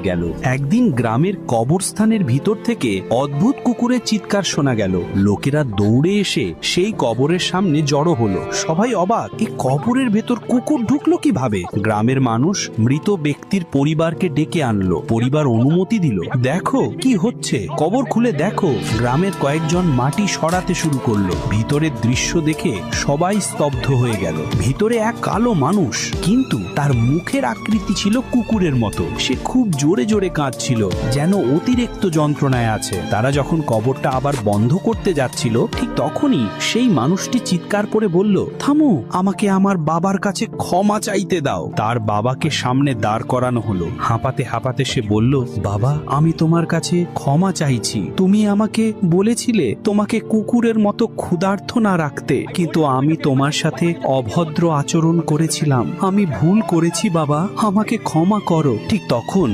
গেল। একদিন গ্রামের কবরস্থানের ভিতর থেকে অদ্ভুত কুকুরের চিৎকার শোনা গেল। লোকেরা দৌড়ে এসে সেই কবরের সামনে জড়ো হলো। সবাই অবাক এই কবরের ভেতর কুকুর ঢুকলো কীভাবে? গ্রামের মানুষ মৃত ব্যক্তির পরিবারকে ডেকে আনলো। পরিবার অনুমতি দিল, দেখো কি হচ্ছে, কবর খুলে দেখো। গ্রামের কয়েকজন মাটি সরাতে শুরু করল। ভিতরের দৃশ্য দেখে সবাই স্তব্ধ হয়ে গেল। ভিতরে এক কালো মানুষ, কিন্তু তার মুখের আকৃতি ছিল কুকুরের মতো। সে খুব জোরে জোরে কাঁদছিল, যেন অতিরিক্ত যন্ত্রণায় আছে। তারা যখন কবরটা আবার বন্ধ করতে যাচ্ছিল, ঠিক তখনই সেই মানুষটি চিৎকার করে বলল, থামো, আমাকে আমার বাবার কাছে ক্ষমা চাইতে দাও। তার বাবাকে সামনে দাঁড় করানো হলো। হাঁপাতে হাঁপাতে সে বলল, বাবা, আমি তোমার কাছে ক্ষমা চাইছি। তুমি আমাকে বলেছিলে তোমাকে কুকুরের মতো ক্ষুধার্থ না রাখতে, কিন্তু আমি তোমার সাথে অভদ্র আচরণ করেছিলাম। আমি ভুল করেছি, বাবা। আমাকে ক্ষমা করো। ঠিক তখন